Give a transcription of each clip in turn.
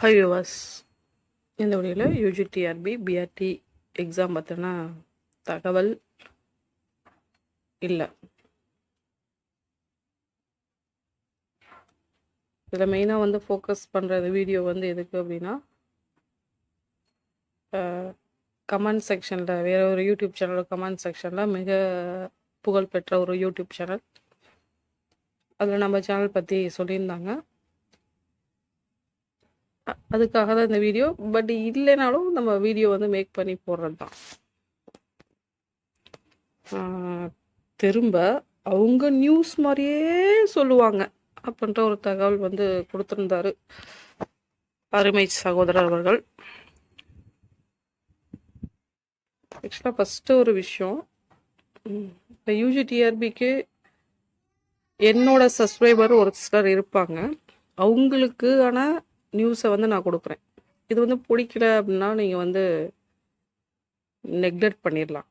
High யுவாஸ் இந்த வழியில் UGTRB BRT exam பார்த்தோன்னா தகவல் இல்லை. இதில் மெயினாக வந்து ஃபோக்கஸ் பண்ணுற வீடியோ வந்து எதுக்கு அப்படின்னா கமெண்ட் செக்ஷனில் வேறு ஒரு யூடியூப் சேனலோட கமெண்ட் செக்ஷனில் மிக புகழ்பெற்ற ஒரு யூடியூப் சேனல் அதில் நம்ம சேனல் பற்றி சொல்லியிருந்தாங்க. அதுக்காக தான் இந்த வீடியோ. பட் இல்லைனாலும் நம்ம வீடியோ வந்து மேக் பண்ணி போடுறது தான் திரும்ப அவங்க நியூஸ் மாதிரியே சொல்லுவாங்க. அப்படின்ற ஒரு தகவல் வந்து கொடுத்துருந்தாரு. அருமை சகோதரர் அவர்கள். ஆக்சுவலாக ஃபஸ்ட்டு ஒரு விஷயம். இப்போ யூஜி டிஆர்பிக்கு என்னோட சப்ஸ்கிரைபர் ஒரு சிலர் இருப்பாங்க அவங்களுக்கான நியூஸை வந்து நான் கொடுக்குறேன். இது வந்து பிடிக்கல அப்படின்னா நீங்கள் வந்து நெக்லெக்ட் பண்ணிடலாம்.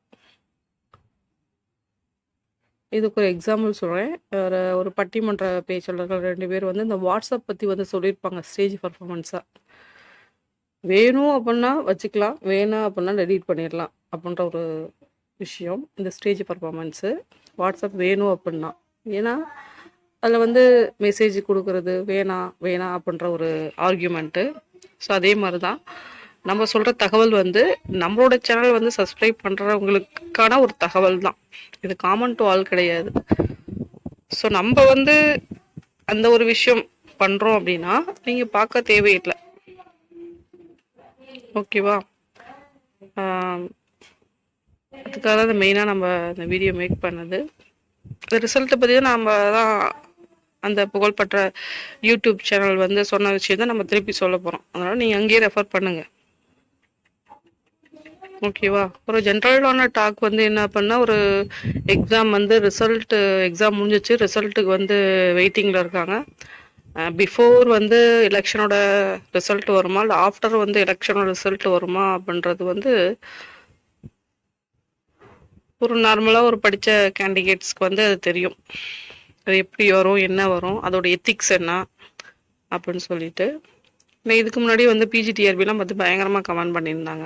இதுக்கு ஒரு எக்ஸாம்பிள் சொல்கிறேன் ஒரு ஒரு பட்டிமன்ற பேச்சாளர்கள் ரெண்டு பேர் வந்து இந்த வாட்ஸ்அப் பற்றி வந்து சொல்லியிருப்பாங்க ஸ்டேஜ் பர்ஃபார்மன்ஸாக வேணும் அப்படின்னா வச்சுக்கலாம் வேணாம் அப்படின்னா டெலீட் பண்ணிடலாம் அப்படின்ற ஒரு விஷயம். இந்த ஸ்டேஜ் பர்ஃபார்மன்ஸு வாட்ஸ்அப் வேணும் அப்படின்னா. ஏன்னா அதில் வந்து மெசேஜ் கொடுக்கறது வேணாம் வேணாம் அப்படின்ற ஒரு ஆர்கியூமெண்ட்டு ஸோ அதே மாதிரி தான் நம்ம சொல்கிற தகவல் வந்து நம்மளோட சேனல் வந்து சப்ஸ்கிரைப் பண்ணுறவங்களுக்கான ஒரு தகவல் தான் இது காமன் டு ஆல் கிடையாது. ஸோ நம்ம வந்து அந்த ஒரு விஷயம் பண்ணுறோம் அப்படின்னா நீங்கள் பார்க்க தேவையில்லை. ஓகேவா அதுக்காக தான் மெயினாக நம்ம இந்த வீடியோ மேக் பண்ணது. ரிசல்ட்டை பற்றி தான் நம்ம தான் அந்த புகழ்பெற்ற யூடியூப் சேனல் வந்து சொன்ன விஷயம் தான் நம்ம திருப்பி சொல்ல போகிறோம் அதனால் நீங்கள் அங்கேயே ரெஃபர் பண்ணுங்கள் ஓகேவா ஒரு ஜென்ரலான டாக் வந்து என்ன பண்ணால் ஒரு எக்ஸாம் வந்து ரிசல்ட்டு எக்ஸாம் முடிஞ்சிச்சு ரிசல்ட்டுக்கு வந்து வெயிட்டிங்கில் இருக்காங்க. பிஃபோர் வந்து எலெக்ஷனோட ரிசல்ட் வருமா? இல்லை ஆஃப்டர் வந்து எலெக்ஷனோட ரிசல்ட் வருமா? அப்படின்றது வந்து ஒரு நார்மலாக ஒரு படித்த கேண்டிடேட்ஸ்க்கு வந்து அது தெரியும். அது எப்படி வரும் என்ன வரும் அதோட எத்திக்ஸ் என்ன அப்படின்னு சொல்லிட்டு. இல்லை இதுக்கு முன்னாடி வந்து பிஜிடிஆர்பிலாம் பார்த்து பயங்கரமாக கமெண்ட் பண்ணியிருந்தாங்க.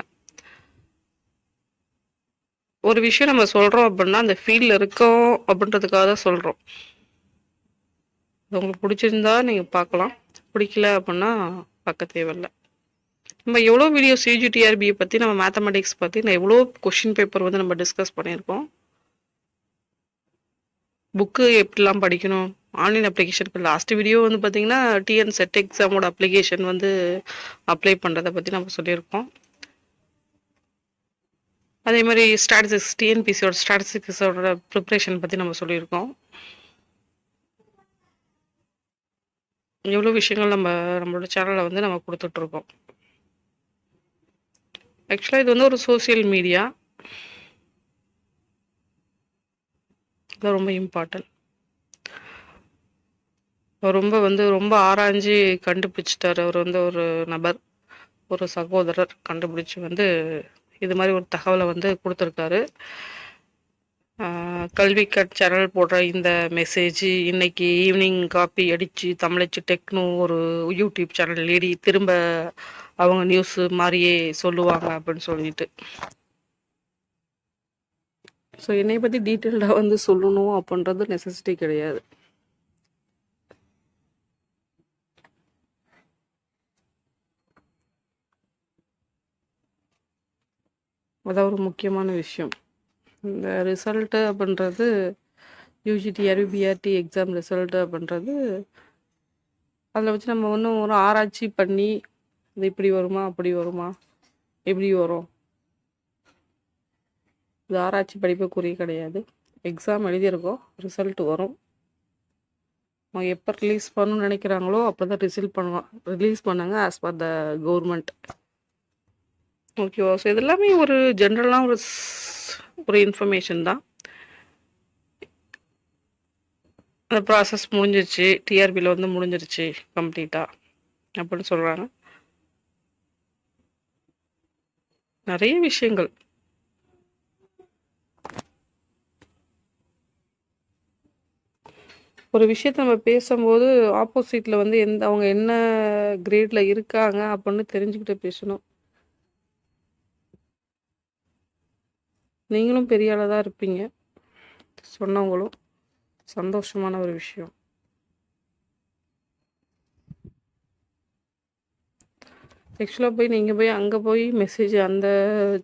ஒரு விஷயம் நம்ம சொல்கிறோம் அப்படின்னா அந்த ஃபீல்டில் இருக்கோம் அப்படின்றதுக்காக தான் சொல்கிறோம் அது உங்களுக்கு பிடிச்சிருந்தா நீங்கள் பார்க்கலாம். பிடிக்கல அப்படின்னா பார்க்க தேவையில்ல. நம்ம எவ்வளோ வீடியோ சிஜிடிஆர்பியை பற்றி நம்ம மேத்தமெட்டிக்ஸ் பற்றி நான் எவ்வளோ கொஷின் பேப்பர் வந்து நம்ம டிஸ்கஸ் பண்ணியிருக்கோம். புக்கு எப்படிலாம் படிக்கணும்? ஆன்லைன் அப்ளிகேஷன் இப்போ லாஸ்ட் வீடியோ வந்து பார்த்தீங்கன்னா டிஎன் செட் எக்ஸாமோட அப்ளிகேஷன் வந்து அப்ளை பண்ணுறதை பற்றி நம்ம சொல்லியிருக்கோம். அதே மாதிரி ஸ்டாட்டிஸ்டிக்ஸ் டிஎன்பிசியோட ஸ்டாட்டிஸ்டிக்ஸோட ப்ரிப்ரேஷன் பற்றி நம்ம சொல்லியிருக்கோம். எவ்வளோ விஷயங்கள் நம்ம நம்மளோட சேனலில் வந்து நம்ம கொடுத்துட்ருக்கோம் ஆக்சுவலாக இது வந்து ஒரு சோஷியல் மீடியா தான் ரொம்ப இம்பார்ட்டன்ட் ரொம்ப வந்து ரொம்ப ஆராய்ஞ்சு கண்டுபிடிச்சிட்டார். அவர் வந்து ஒரு நபர் ஒரு சகோதரர் கண்டுபிடிச்சு வந்து இது மாதிரி ஒரு தகவலை வந்து கொடுத்துருக்காரு. கல்வி கட் சேனல் போடுற இந்த மெசேஜ் இன்னைக்கு ஈவினிங் காப்பி அடித்து தமிழச்சு டெக்னோ ஒரு யூடியூப் சேனல் லேடி திரும்ப அவங்க நியூஸ் மாதிரியே சொல்லுவாங்க அப்படின்னு சொல்லிட்டு. ஸோ என்னை பற்றி டீட்டெயில்டாக வந்து சொல்லணும் அப்படின்றது நெசசிட்டி கிடையாது. அதான் ஒரு முக்கியமான விஷயம். இந்த ரிசல்ட்டு அப்படின்றது யூஜிடி அருபிஆர்டி எக்ஸாம் ரிசல்ட்டு அப்படின்றது அதில் வச்சு நம்ம ஒன்றும் ஒரு ஆராய்ச்சி பண்ணி இது இப்படி வருமா அப்படி வருமா எப்படி வரும் இது ஆராய்ச்சி படிப்புக்குரிய கிடையாது. எக்ஸாம் எழுதியிருக்கோம். ரிசல்ட் வரும். அவங்க எப்போ ரிலீஸ் பண்ணணும்னு நினைக்கிறாங்களோ அப்போ தான் ரிசல்ட் பண்ணுவான் ரிலீஸ் பண்ணாங்க ஆஸ் பர் த கவர்மெண்ட் ஓகேவா ஸோ இதெல்லாமே ஒரு ஜென்ரலாக ஒரு ஒரு இன்ஃபர்மேஷன் தான். அந்த ப்ராசஸ் முடிஞ்சிருச்சு. டிஆர்பியில் வந்து முடிஞ்சிருச்சு கம்ப்ளீட்டாக அப்படின்னு சொல்கிறாங்க நிறைய விஷயங்கள். ஒரு விஷயத்த நம்ம பேசும்போது ஆப்போசிட்ல வந்து எந்த அவங்க என்ன கிரேட்ல இருக்காங்க அப்படின்னு தெரிஞ்சுக்கிட்டு பேசணும். நீங்களும் பெரிய தான் இருப்பீங்க. சொன்னவங்களும். சந்தோஷமான ஒரு விஷயம். ஆக்சுவலாக போய் நீங்கள் போய் அங்கே போய் மெசேஜ் அந்த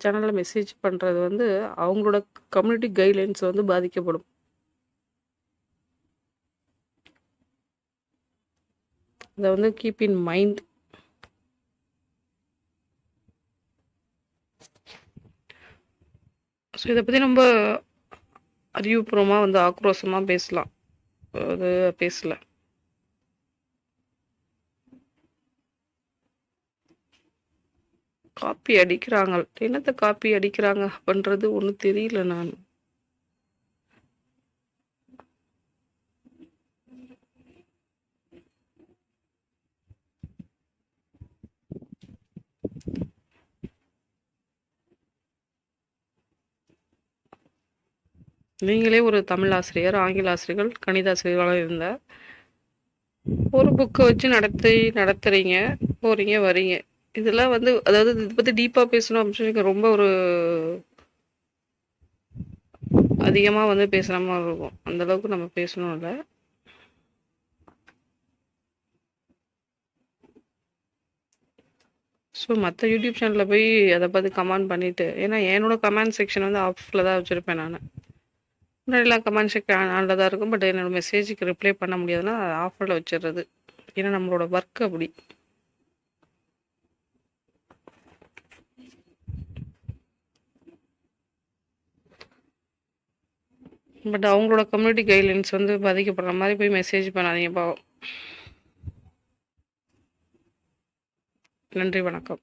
சேனலில் மெசேஜ் பண்ணுறது வந்து அவங்களோட கம்யூனிட்டி கைட்லைன்ஸ் வந்து பாதிக்கப்படும். அதை வந்து கீப் இன் மைண்ட். ஸோ இதை பத்தி நம்ம அறிவுபூர்வமா வந்து ஆக்ரோஷமா பேசலாம். அது பேசல. காப்பி அடிக்கிறாங்க. என்னத்தை காப்பி அடிக்கிறாங்க அப்படின்றது ஒன்றும் தெரியல நான். நீங்களே ஒரு தமிழ் ஆசிரியர், ஆங்கில ஆசிரியர்கள், கணித ஆசிரியர்களாக இருந்தா ஒரு புக்கை வச்சு நடத்தி நடத்துறீங்க, போறீங்க, வரீங்க. இதெல்லாம் வந்து அதாவது இதை பத்தி டீப்பா பேசணும் அப்படின்னு சொல்லி ரொம்ப ஒரு அதிகமா வந்து பேசுற மாதிரி இருக்கும். அந்த அளவுக்கு நம்ம பேசணும் இல்ல. ஸோ மத்த யூடியூப் சேனல்ல போய் அதை பத்தி கமெண்ட் பண்ணிட்டு ஏன்னா என்னோட கமெண்ட் செக்ஷன் வந்து ஆஃப்ல தான் வச்சிருப்பேன் நானு. முன்னாடிலாம் கமெண்ட் செக்ஷன் ஆன்ல தான் இருக்கும். பட் என்னோடய மெசேஜுக்கு ரிப்ளை பண்ண முடியாதுன்னா ஆஃபரில் வச்சிடுறது ஏன்னா நம்மளோட ஒர்க் அப்படி. பட் அவங்களோட கம்யூனிட்டி கைட்லைன்ஸ் வந்து பாதிக்கப்படுற மாதிரி போய் மெசேஜ் பண்ணாதீங்க பாவம். நன்றி, வணக்கம்.